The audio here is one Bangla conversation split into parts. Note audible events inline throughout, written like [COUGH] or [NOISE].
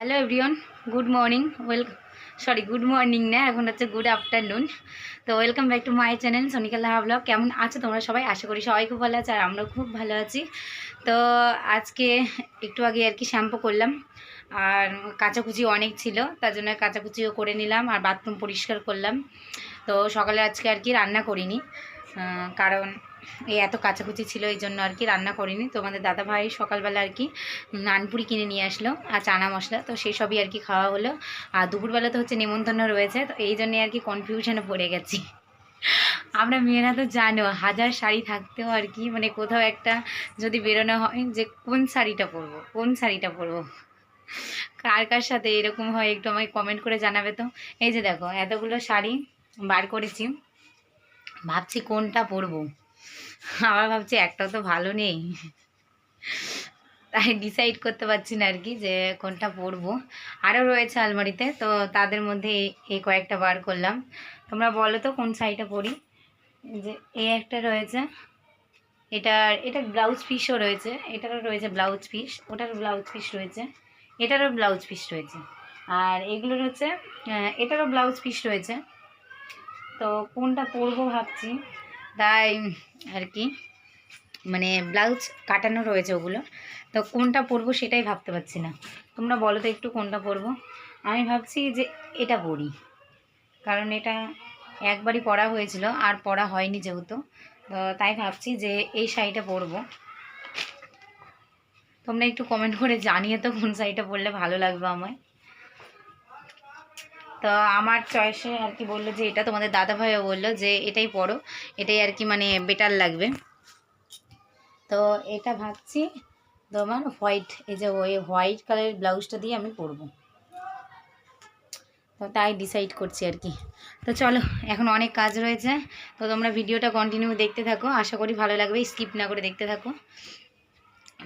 Hello everyone good morning well sorry good morning না, এখন হচ্ছে গুড আফটারনুন তো welcome back to my channel Sonika Laha blog কেমন আছো তোমরা সবাই? আশা করি সবাই খুব ভালো আছে আর আমরাও খুব ভালো আছি। তো আজকে একটু আগে আর কি শ্যাম্পু করলাম, আর কাচাকুচি অনেক ছিল, তার জন্য কাচাকুচিও করে নিলাম আর বাথরুম পরিষ্কার করলাম। তো সকালে আজকে আর কি রান্না করিনি কারণ এই এত কাচাকুচি ছিল এই জন্য আর কি রান্না করিনি। তোমাদের দাদা ভাই সকালবেলা আর কি নানপুরি কিনে নিয়ে আসলো আর চানা মশলা। তো সেই সবই আর কি খাওয়া হলো। আর দুপুরবেলা তো হচ্ছে নেমন্তন্ন রয়েছে। তো এই জন্যে আর কি কনফিউশনে পড়ে গেছি। আমরা মেয়েরা তো জানো, হাজার শাড়ি থাকতেও আর কি মানে কোথাও একটা যদি বেরোনো হয় যে কোন শাড়িটা পরবো, কোন শাড়িটা পরবো? কার কার সাথে এরকম হয় একটু আমাকে কমেন্ট করে জানাবে তো। এই যে দেখো, এতগুলো শাড়ি বার করেছি। ভাবছি কোনটা পরবো? আবার ভাবছি একটাও তো ভালো নেই। তাই ডিসাইড করতে পারছি না আর কি যে কোনটা পরবো। আরও রয়েছে আলমারিতে, তো তাদের মধ্যে এই- কয়েকটা বার করলাম। তোমরা বলো তো কোন শাড়িটা পরি? যে এই একটা রয়েছে এটার এটা ব্লাউজ পিসও রয়েছে, এটারও রয়েছে ব্লাউজ পিস ওটারও ব্লাউজ পিস রয়েছে, এটারও ব্লাউজ পিস রয়েছে। আর এগুলোর হচ্ছে এটারও ব্লাউজ পিস রয়েছে। তো কোনটা পরবো ভাবছি? তাই আর কি মানে ব্লাউজ কাটানো রয়েছে ওগুলো। তো কোনটা পরবো সেটাই ভাবতে পারছি না। তোমরা বলো তো একটু কোনটা পরবো। আমি ভাবছি যে এটা পরি। কারণ এটা একবারই পরা হয়েছিল, আর পরা হয়নি যেহেতু। তো তাই ভাবছি যে এই শাড়িটা পরবো। তোমরা একটু কমেন্ট করে জানিয়ে তো কোন শাড়িটা পরলে ভালো লাগবে আমায়। তো আমার চয়েসে আর কি বলল যে, এটা তোমাদের দাদা ভাইও বলল যে, এটাই পরো এটাই আর কি মানে বেটার লাগবে। তো এটা ভাবছি তোমার হোয়াইট এই যে ওই হোয়াইট কালারের ব্লাউজটা দিয়ে আমি পরবো। তো তাই ডিসাইড করছি আর কি। তো চলো, এখন অনেক কাজ রয়েছে। তো তোমরা ভিডিওটা কন্টিনিউ দেখতে থাকো। আশা করি ভালো লাগবে স্কিপ না করে দেখতে থাকো।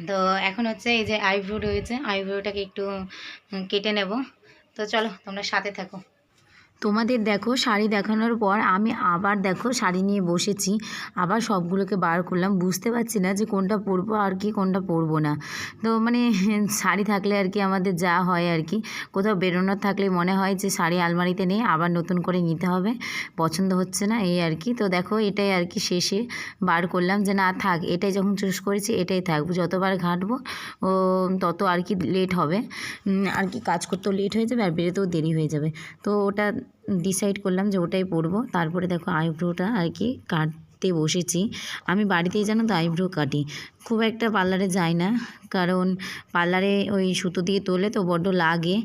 তো এখন হচ্ছে এই যে আইব্রো রয়েছে আইব্রোটাকে একটু কেটে নেব। তো চলো তোমরা সাথে থাকো। তোমাদের দেখো শাড়ি দেখানোর পর আমি আবার দেখো শাড়ি নিয়ে বসেছি। আবার সবগুলোকে বার করলাম। বুঝতে পারছি না যে কোনটা পরবো আর কি, কোনটা পরবো না। তো মানে [LAUGHS] শাড়ি থাকলে আর কি আমাদের যা হয় আর কি। কোথাও বেরোনোর থাকলে মনে হয় যে শাড়ি আলমারিতে নেই, আবার নতুন করে নিতে হবে। পছন্দ হচ্ছে না এই আর কি। তো দেখো এটাই আর কি শেষে বার করলাম যে না থাক, এটাই যখন চুজ করেছি এটাই থাকব। যতবার ঘাঁটবো, ও তত আর কি লেট হবে। আর কি কাজ করতেও লেট হয়ে যাবে আর বেরোতেও দেরি হয়ে যাবে। তো ওটা ডিসাইড করলাম যে ওটাই পরবো। তারপরে দেখো আইব্রোটা আর কি কাটতে বসেছি। আমি বাড়িতেই জানো তো আইব্রো কাটি। খুব একটা পার্লারে যাই না কারণ পার্লারে ওই সুতো দিয়ে তোলে তো বড্ড লাগে।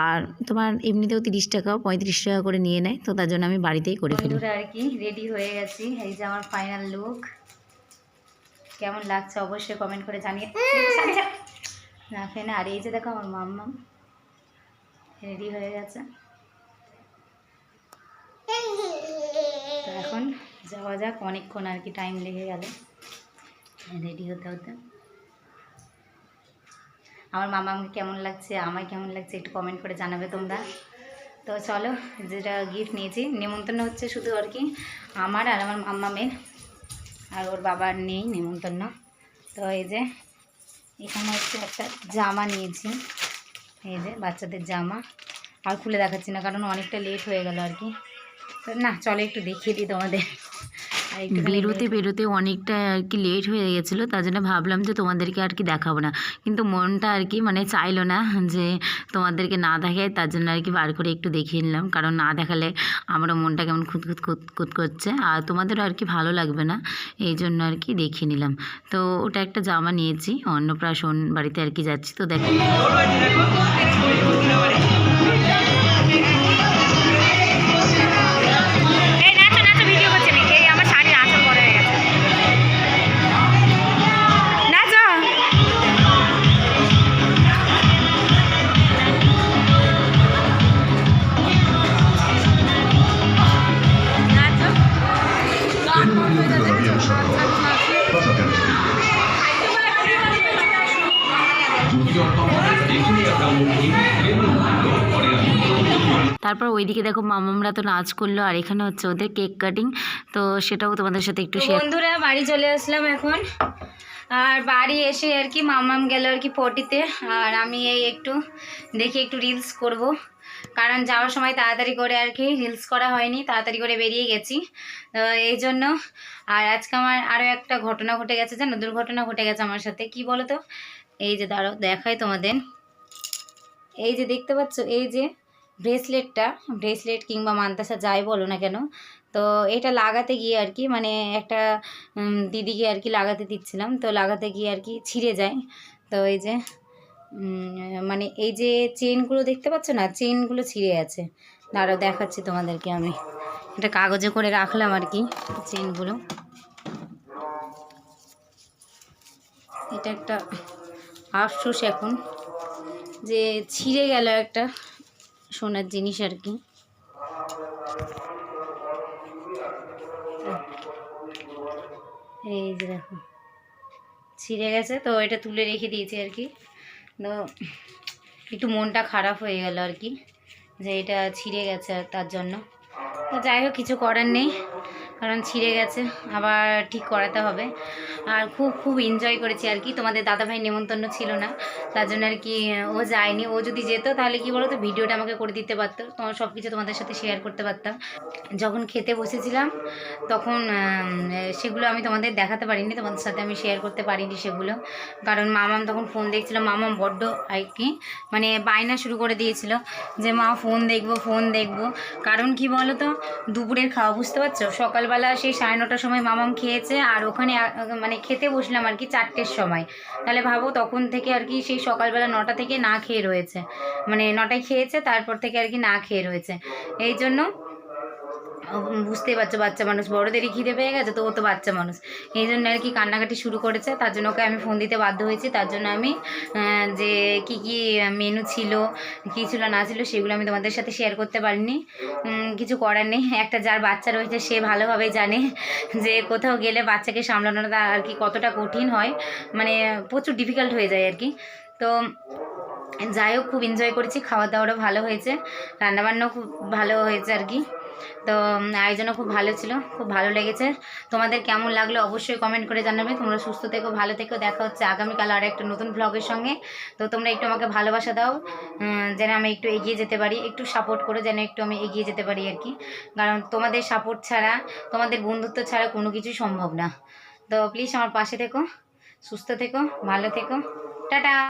আর তোমার এমনিতেও তিরিশ টাকা পঁয়ত্রিশ টাকা করে নিয়ে নেয় তো তার জন্য আমি বাড়িতেই করে ফেলি। আর কি রেডি হয়ে গেছি। এই যে আমার ফাইনাল লুক কেমন লাগছে অবশ্যই কমেন্ট করে জানিয়ে রাখে [LAUGHS] না আর এই যে দেখো আমার মাম্মাম রেডি হয়ে গেছে। তো এখন যাওয়া যাক, অনেকক্ষণ আর কি টাইম লেগে গেল। রেডি হতে হতে। আমার মামাকে কেমন লাগছে, আমায় কেমন লাগছে একটু কমেন্ট করে জানাবে তোমরা। তো চলো, যেটা গিফট নিয়েছি, নেমন্তন্ন হচ্ছে শুধু আর কি আমার আর আমার মাম্মা মাম্মামের আর ওর বাবার নেই নেমন্তন্ন। তো এই যে, এখানে হচ্ছে একটা জামা নিয়েছি। এই যে, বাচ্চাদের জামা। আর খুলে দেখাচ্ছি না, কারণ অনেকটা লেট হয়ে গেল আর কি। না চলো একটু দেখিয়ে দিই তোমাদের। বেরোতে বেরোতে অনেকটা আর কি লেট হয়ে গেছিল তার জন্য ভাবলাম যে তোমাদেরকে আর কি দেখাবো না। কিন্তু মনটা আর কি মানে চাইলো না যে তোমাদেরকে না দেখায় তার জন্য আর কি বার করে একটু দেখিয়ে নিলাম। কারণ না দেখালে আমারও মনটা কেমন খুঁতখুত খুঁতখুত করছে। আর তোমাদেরও আর কি ভালো লাগবে না এই জন্য আর কি দেখিয়ে নিলাম। তো ওটা একটা জামা নিয়েছি অন্নপ্রাশন বাড়িতে আর কি যাচ্ছি। তো দেখো। তারপর ওইদিকে দেখো মামামরা তো নাচ করল আর এখানে হচ্ছে ওদের কেক কাটিং। তো সেটাও তোমাদের সাথে একটু শেয়ার বন্ধুরা বাড়ি চলে আসলাম এখন। আর বাড়ি এসে আর কি মামাম গেল আর কি পটিতে আর আমি এই একটু দেখি একটু রিলস করব। কারণ যাওয়ার সময় তাড়াতাড়ি করে আর কি রিলস করা হয়নি, তাড়াতাড়ি করে বেরিয়ে গেছি। তো এই জন্য, আর আজকে আমার আরও একটা ঘটনা ঘটে গেছে, জানো? দুর্ঘটনা ঘটে গেছে আমার সাথে। কি বলো তো এই যে দাঁড়ো দেখাই তোমাদের। এই যে দেখতে পাচ্ছ, এই যে ব্রেসলেটটা, ব্রেসলেট কিংবা মান্তাসা যাই বলো না কেন, তো এটা লাগাতে গিয়ে আর কি মানে একটা দিদিকে আর কি লাগাতে দিচ্ছিলাম, তো লাগাতে গিয়ে আর কি ছিঁড়ে যায়। তো এই যে মানে এই যে চেনগুলো দেখতে পাচ্ছ না? চেনগুলো ছিঁড়ে আছে। দাঁড়াও, দেখাচ্ছি তোমাদেরকে আমি। এটা কাগজে করে রাখলাম আর কি, চেনগুলো। এটা একটা আফসোস এখন যে ছিঁড়ে গেল একটা সোনার জিনিস আর কি। এই যে দেখো, ছিঁড়ে গেছে, তো এটা তুলে রেখে দিয়েছি আর কি। একটু মনটা খারাপ হয়ে গেল আর কি, যে এটা ছিঁড়ে গেছে তার জন্য। তো যাই হোক, কিছু করার নেই। কারণ ছিঁড়ে গেছে, আবার ঠিক করাতে হবে। আর খুব খুব এনজয় করেছি আর কি। তোমাদের দাদাভাই নেমন্তন্ন ছিল না, তার জন্য আর কি ও যায়নি। ও যদি যেত তাহলে কি বলো তো ভিডিওটা আমাকে করে দিতে পারতো। তোমার সব কিছু তোমাদের সাথে শেয়ার করতে পারতাম। যখন খেতে বসেছিলাম, তখন সেগুলো আমি তোমাদের দেখাতে পারিনি, তোমাদের সাথে আমি শেয়ার করতে পারিনি সেগুলো। কারণ মামাম তখন ফোন দেখছিল, মামাম বড্ড আর কি মানে বায়না শুরু করে দিয়েছিল যে, মা ফোন দেখব ফোন দেখব। কারণ কি বলো তো দুপুরের খাওয়া, বুঝতে পারছ? সকালবেলা সেই সাড়ে নটার সময় মামাম খেয়েছে আর ওখানে মানে খেতে বসলাম আর কি চারটের সময়। তাহলে ভাবো তখন থেকে আর কি সেই সকালবেলা নটা থেকে না খেয়ে রয়েছে। মানে নটায় খেয়েছে, তারপর থেকে আর কি না খেয়ে রয়েছে। এই জন্য বুঝতেই পারছ, বাচ্চা মানুষ, বড়দেরই খিদে পেয়ে গেছে তো ও তো বাচ্চা মানুষ। এই জন্য আর কি কান্নাকাটি শুরু করেছে, তার জন্য ওকে আমি ফোন দিতে বাধ্য হয়েছি, তার জন্য আমি যে কি কি মেনু ছিল, কী ছিল না ছিল, সেগুলো আমি তোমাদের সাথে শেয়ার করতে পারিনি। কিছু করার নেই, একটা যার বাচ্চা রয়েছে, সে ভালোভাবে জানে যে কোথাও গেলে বাচ্চাকে সামলানোটা আর কি কতটা কঠিন হয় মানে প্রচুর ডিফিকাল্ট হয়ে যায় আর কি। তো যাই হোক, খুব এনজয় করেছি, খাওয়া দাওয়ারও ভালো হয়েছে, রান্নাবান্নাও খুব ভালো হয়েছে আর কি। তো আয়োজনও খুব ভালো ছিল, খুব ভালো লেগেছে। তোমাদের কেমন লাগল অবশ্যই কমেন্ট করে জানাবে। তোমরা সুস্থ থেকো, ভালো থেকো, দেখা হচ্ছে আগামীকাল আর একটা নতুন ব্লগের সঙ্গে। তো তোমরা একটু আমাকে ভালোবাসা দাও যেন আমি একটু এগিয়ে যেতে পারি, একটু সাপোর্ট করো, যেন একটু আমি এগিয়ে যেতে পারি আর কি। কারণ তোমাদের সাপোর্ট ছাড়া, তোমাদের বন্ধুত্ব ছাড়া কোনো কিছুই সম্ভব না। তো প্লিজ আমার পাশে থেকো, সুস্থ থেকো, ভালো থেকো। টাটা!